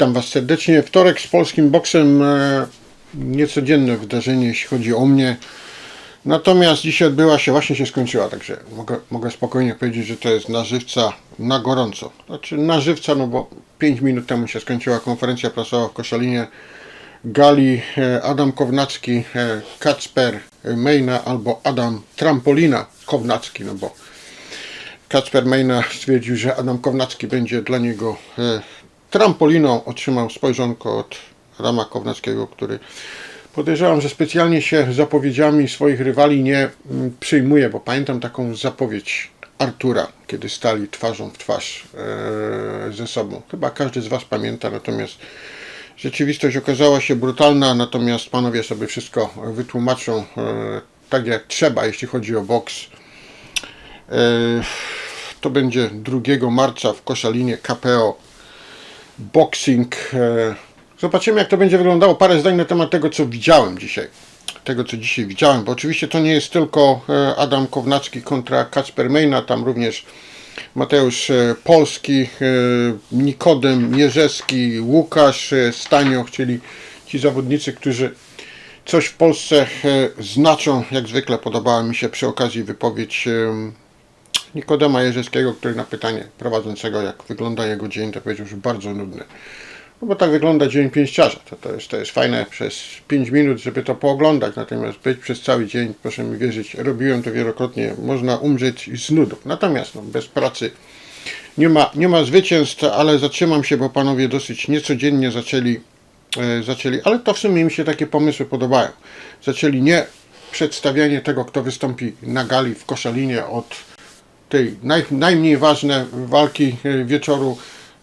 Witam Was serdecznie. Wtorek z polskim boksem. E, niecodzienne wydarzenie, jeśli chodzi o mnie. Natomiast dzisiaj odbyła się, właśnie się skończyła, także mogę, mogę spokojnie powiedzieć, że to jest na żywca, na gorąco. Znaczy na żywca, no bo 5 minut temu się skończyła konferencja prasowa w Koszalinie. Gali e, Adam Kownacki, e, Kacper Mejna albo Adam Trampolina Kownacki, no bo Kacper Mejna stwierdził, że Adam Kownacki będzie dla niego trampoliną. Otrzymał spojrzonko od Adama Kownackiego, który podejrzewam, że specjalnie się zapowiedziami swoich rywali nie mm, przyjmuje, bo pamiętam taką zapowiedź Artura, kiedy stali twarzą w twarz e, ze sobą. Chyba każdy z Was pamięta, natomiast rzeczywistość okazała się brutalna, natomiast panowie sobie wszystko wytłumaczą e, tak jak trzeba, jeśli chodzi o boks. E, to będzie 2 marca w Koszalinie KPO Boxing. E, Zobaczymy jak to będzie wyglądało. Parę zdań na temat tego co widziałem dzisiaj. Tego co dzisiaj widziałem, bo oczywiście to nie jest tylko e, Adam Kownacki kontra Kacper Mejna, tam również Mateusz e, Polski, Nikodem Mierzewski, Łukasz Stanioch, czyli ci zawodnicy, którzy coś w Polsce znaczą. Jak zwykle podobała mi się przy okazji wypowiedź Nikodema Jerzewskiego, który na pytanie prowadzącego, jak wygląda jego dzień, to powiedział, że bardzo nudny. No bo tak wygląda dzień pięściarza. To, to, jest, to jest fajne przez 5 minut, żeby to pooglądać, natomiast być przez cały dzień, proszę mi wierzyć, robiłem to wielokrotnie, można umrzeć z nudów. Natomiast no, bez pracy nie ma, nie ma zwycięstw, ale zatrzymam się, bo panowie dosyć niecodziennie zaczęli, e, zaczęli, ale to w sumie mi się takie pomysły podobają. Zaczęli nie przedstawianie tego, kto wystąpi na gali w Koszalinie od tej naj, najmniej ważne walki e, wieczoru.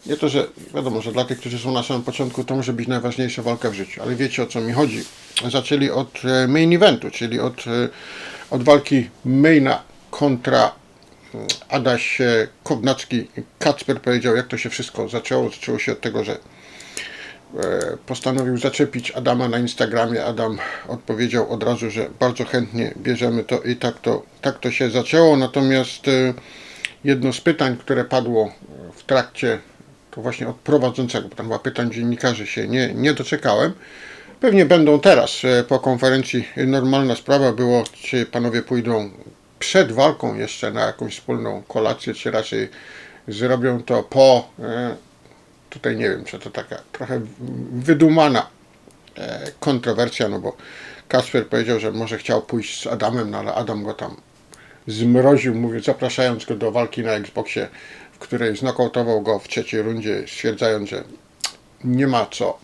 Nie to, że wiadomo, że dla tych, którzy są na samym początku, to może być najważniejsza walka w życiu, ale wiecie o co mi chodzi. Zaczęli od e, main eventu, czyli od, e, od walki maina kontra Adaś Kownacki. Kacper powiedział, jak to się wszystko zaczęło. Zaczęło się od tego, że postanowił zaczepić Adama na Instagramie. Adam odpowiedział od razu, że bardzo chętnie bierzemy to i tak to, tak to się zaczęło. Natomiast e, jedno z pytań, które padło w trakcie, to właśnie od prowadzącego, bo tam chyba pytań dziennikarzy się nie, nie doczekałem. Pewnie będą teraz e, po konferencji. Normalna sprawa było, czy panowie pójdą przed walką jeszcze na jakąś wspólną kolację, czy raczej zrobią to po tutaj nie wiem, czy to taka trochę wydumana e, kontrowersja, no bo Kasper powiedział, że może chciał pójść z Adamem, no ale Adam go tam zmroził, mówię, zapraszając go do walki na Xboxie, w której znokautował go w trzeciej rundzie, stwierdzając, że nie ma co,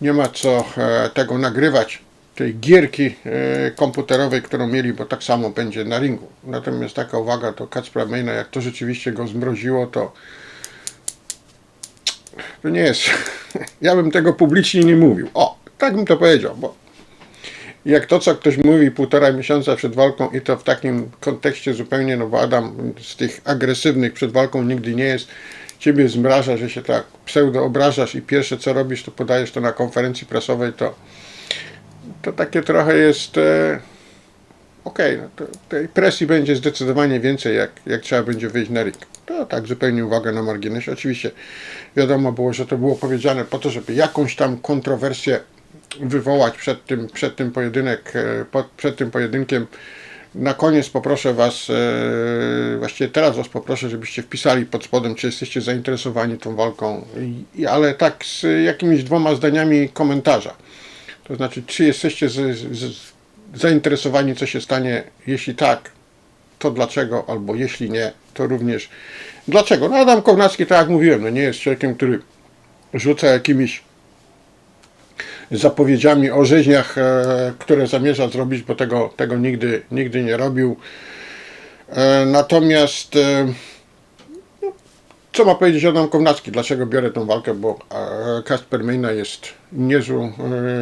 nie ma co e, tego nagrywać, tej gierki e, komputerowej, którą mieli, bo tak samo będzie na ringu. Natomiast taka uwaga do Kacpra Maina, jak to rzeczywiście go zmroziło, to to nie jest. Ja bym tego publicznie nie mówił. O, tak bym to powiedział, bo jak to, co ktoś mówi półtora miesiąca przed walką i to w takim kontekście zupełnie, no bo Adam z tych agresywnych przed walką nigdy nie jest, ciebie zmraża, że się tak pseudo obrażasz i pierwsze co robisz, to podajesz to na konferencji prasowej, to, to takie trochę jest e, okej, okay, no tej presji będzie zdecydowanie więcej, jak, jak trzeba będzie wyjść na ring. To tak zupełnie uwaga na marginesie. Oczywiście wiadomo było, że to było powiedziane po to, żeby jakąś tam kontrowersję wywołać przed tym, przed tym pojedynek, e, przed tym pojedynkiem. Na koniec poproszę Was, e, właściwie teraz Was poproszę, żebyście wpisali pod spodem, czy jesteście zainteresowani tą walką, ale tak z jakimiś dwoma zdaniami komentarza. To znaczy, czy jesteście z, z, zainteresowani, co się stanie, jeśli tak, to dlaczego, albo jeśli nie, to również dlaczego. No Adam Kownacki, tak jak mówiłem, no nie jest człowiekiem, który rzuca jakimiś zapowiedziami o rzeźniach, e, które zamierza zrobić, bo tego, tego nigdy, nigdy nie robił. E, natomiast e, no, co ma powiedzieć Adam Kownacki? Dlaczego biorę tą walkę? Bo Kasper Mejna jest niezłą,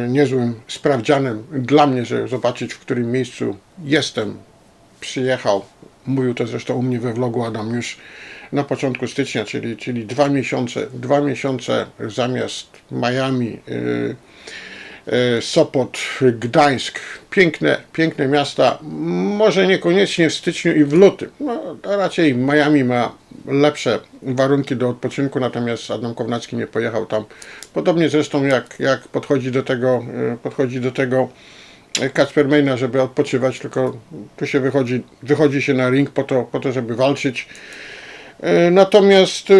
e, niezłym sprawdzianem dla mnie, żeby zobaczyć, w którym miejscu jestem. Przyjechał Mówił to zresztą u mnie we vlogu Adam już na początku stycznia, czyli, czyli dwa miesiące, dwa miesiące zamiast Miami, yy, yy, Sopot, Gdańsk. Piękne, piękne miasta, może niekoniecznie w styczniu i w lutym. No, raczej Miami ma lepsze warunki do odpoczynku, natomiast Adam Kownacki nie pojechał tam. Podobnie zresztą jak, jak podchodzi do tego, e, podchodzi do tego Kacper Mejna, żeby odpoczywać, tylko tu się wychodzi, wychodzi się na ring po to, po to żeby walczyć. E, Natomiast e,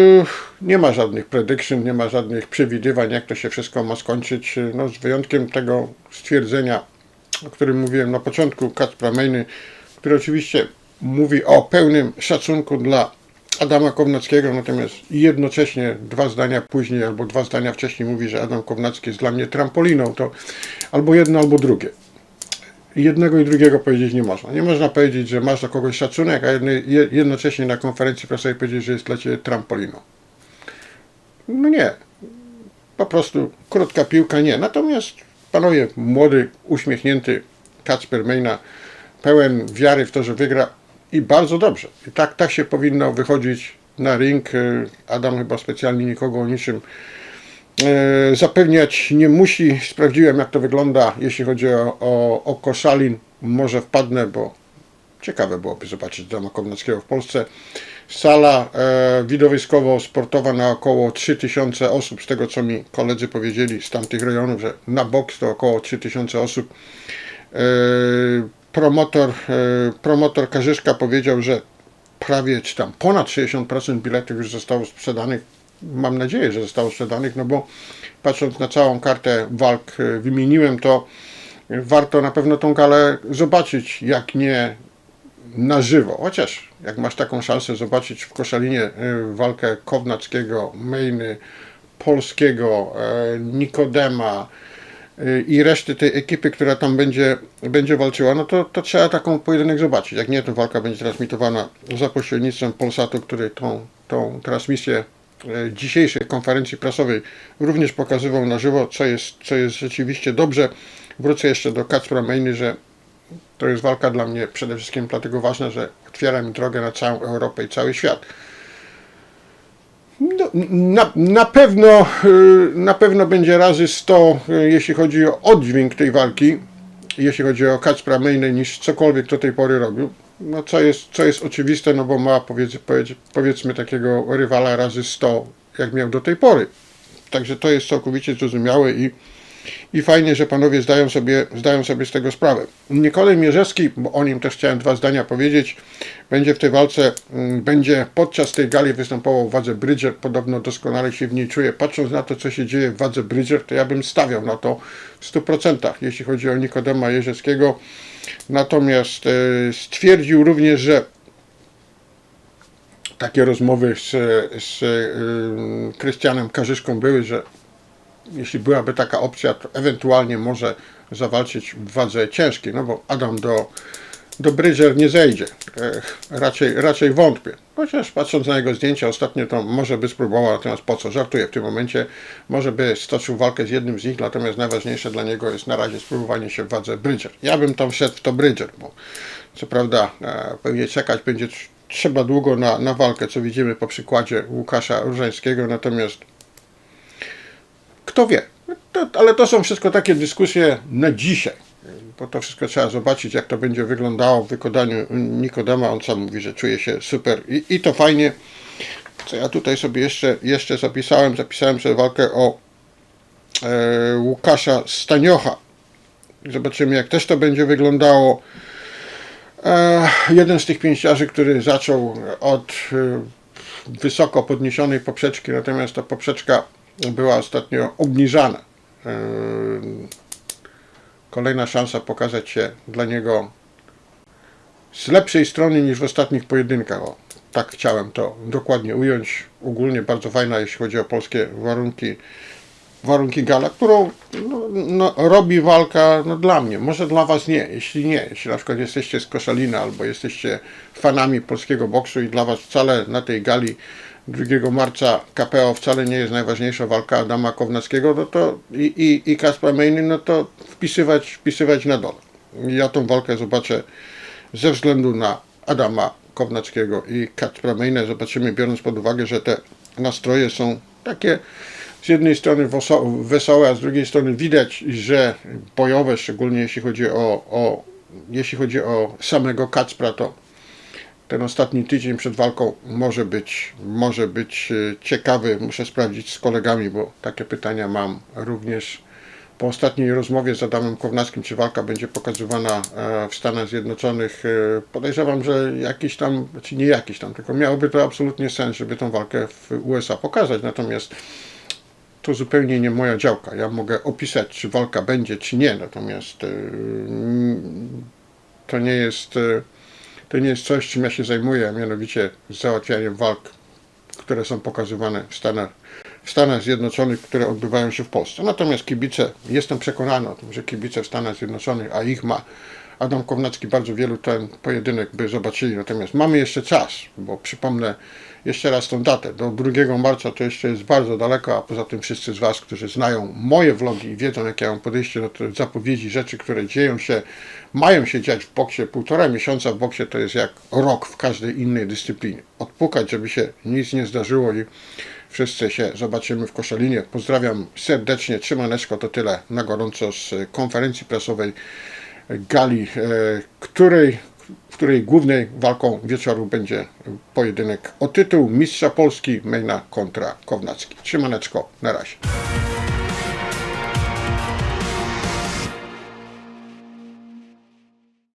nie ma żadnych prediction, nie ma żadnych przewidywań, jak to się wszystko ma skończyć. E, No, z wyjątkiem tego stwierdzenia, o którym mówiłem na początku, Kacpra Mejny, który oczywiście mówi o pełnym szacunku dla Adama Kownackiego, natomiast jednocześnie dwa zdania później albo dwa zdania wcześniej mówi, że Adam Kownacki jest dla mnie trampoliną, to albo jedno, albo drugie jednego i drugiego powiedzieć nie można. Nie można powiedzieć, że masz do kogoś szacunek, a jednocześnie na konferencji prasowej powiedzieć, że jest dla ciebie trampoliną. No nie. Po prostu krótka piłka nie. Natomiast panowie, młody, uśmiechnięty Kacper Mejna, pełen wiary w to, że wygra i bardzo dobrze. I tak, tak się powinno wychodzić na ring. Adam chyba specjalnie nikogo o niczym zapewniać nie musi. Sprawdziłem, jak to wygląda, jeśli chodzi o, o, o. Może wpadnę, bo ciekawe byłoby zobaczyć Dama Kownackiego w Polsce. Sala e, widowiskowo-sportowa na około 3000 osób, z tego co mi koledzy powiedzieli z tamtych rejonów, że na boks to około 3000 osób. E, promotor, e, promotor Karzyszka powiedział, że prawie czy tam ponad 60% biletów już zostało sprzedanych. Mam nadzieję, że zostało sprzedanych, no bo patrząc na całą kartę walk, e, wymieniłem to, warto na pewno tą galę zobaczyć, jak nie na żywo. Chociaż jak masz taką szansę zobaczyć w Koszalinie e, walkę Kownackiego, Mejny, Polskiego, e, Nikodema i reszty tej ekipy, która tam będzie, będzie walczyła, no to, to trzeba taką pojedynek zobaczyć. Jak nie, to walka będzie transmitowana za pośrednictwem Polsatu, który tą, tą transmisję dzisiejszej konferencji prasowej również pokazywał na żywo, co jest, co jest rzeczywiście dobrze. Wrócę jeszcze do Kacpra Mejny, że to jest walka dla mnie przede wszystkim dlatego ważna, że otwiera mi drogę na całą Europę i cały świat. No, na, na, pewno, y, na pewno będzie razy 100, y, jeśli chodzi o oddźwięk tej walki, jeśli chodzi o Kacpra Mejny, niż cokolwiek do tej pory robił. No, co, jest, co jest oczywiste, no bo ma powiedz, powiedz, powiedzmy takiego rywala razy 100, jak miał do tej pory. Także to jest całkowicie zrozumiałe i i fajnie, że panowie zdają sobie, zdają sobie z tego sprawę. Nikodem Mierzewski, bo o nim też chciałem dwa zdania powiedzieć, będzie w tej walce, mm, będzie podczas tej gali występował wadze Bridger, podobno doskonale się w niej czuje. Patrząc na to, co się dzieje w wadze Bridger, to ja bym stawiał na to w 100%, jeśli chodzi o Nikodema Jerzewskiego. Natomiast e, stwierdził również, że takie rozmowy z, z y, Krystianem Karzyszką były, że jeśli byłaby taka opcja, to ewentualnie może zawalczyć w wadze ciężkiej, no bo Adam do, do Bridger nie zejdzie. Raczej, raczej wątpię. Chociaż patrząc na jego zdjęcia ostatnio, to może by spróbował, natomiast po co? Żartuję w tym momencie. Może by stoczył walkę z jednym z nich, natomiast najważniejsze dla niego jest na razie spróbowanie się w wadze Bridger. Ja bym tam wszedł w to Bridger, bo co prawda e, pewnie czekać będzie tr- trzeba długo na, na walkę, co widzimy po przykładzie Łukasza Różańskiego, natomiast kto wie. To, ale to są wszystko takie dyskusje na dzisiaj. Bo to wszystko trzeba zobaczyć, jak to będzie wyglądało w wykonaniu Nikodema. On sam mówi, że czuje się super i, i to fajnie. Co ja tutaj sobie jeszcze, jeszcze zapisałem? Zapisałem sobie walkę o e, Łukasza Staniocha. Zobaczymy, jak też to będzie wyglądało. E, jeden z tych pięściarzy, który zaczął od e, wysoko podniesionej poprzeczki, natomiast ta poprzeczka była ostatnio obniżana. Yy, Kolejna szansa pokazać się dla niego z lepszej strony niż w ostatnich pojedynkach. O, tak chciałem to dokładnie ująć. Ogólnie bardzo fajna, jeśli chodzi o polskie warunki, warunki gala, którą no, no, robi walka no, dla mnie. Może dla Was nie. Jeśli nie, jeśli na przykład jesteście z Koszalina albo jesteście fanami polskiego boksu i dla Was wcale na tej gali 2 marca KPO wcale nie jest najważniejsza walka Adama Kownackiego, no to i, i, i Kaspra Mejny, no to wpisywać, wpisywać na dole. Ja tą walkę zobaczę ze względu na Adama Kownackiego i Kacpra Mejnę. Zobaczymy, biorąc pod uwagę, że te nastroje są takie z jednej strony wesołe, a z drugiej strony widać, że bojowe, szczególnie jeśli chodzi o, o, jeśli chodzi o samego Kacpra, to ten ostatni tydzień przed walką może być, może być e, ciekawy. Muszę sprawdzić z kolegami, bo takie pytania mam również. Po ostatniej rozmowie z Adamem Kownackim, czy walka będzie pokazywana e, w Stanach Zjednoczonych, e, podejrzewam, że jakiś tam, czy nie jakiś tam, tylko miałoby to absolutnie sens, żeby tą walkę w USA pokazać. Natomiast to zupełnie nie moja działka. Ja mogę opisać, czy walka będzie, czy nie, natomiast to nie jest, to nie jest coś, czym ja się zajmuję, mianowicie załatwianiem walk, które są pokazywane w Stanach, w Stanach Zjednoczonych, które odbywają się w Polsce. Natomiast kibice, jestem przekonany o tym, że kibice w Stanach Zjednoczonych, a ich ma Adam Kownacki, bardzo wielu ten pojedynek by zobaczyli. Natomiast mamy jeszcze czas, bo przypomnę jeszcze raz tą datę. Do 2 marca to jeszcze jest bardzo daleko, a poza tym wszyscy z Was, którzy znają moje vlogi i wiedzą, jakie ja mam podejście do zapowiedzi, rzeczy, które dzieją się, mają się dziać w boksie. Półtora miesiąca w boksie to jest jak rok w każdej innej dyscyplinie. Odpukać, żeby się nic nie zdarzyło i wszyscy się zobaczymy w Koszalinie. Pozdrawiam serdecznie. Trzymaneczko to tyle na gorąco z konferencji prasowej gali, e, której, w której głównej walką wieczoru będzie pojedynek o tytuł Mistrza Polski Mejna kontra Kownacki. Trzymaneczko, na razie.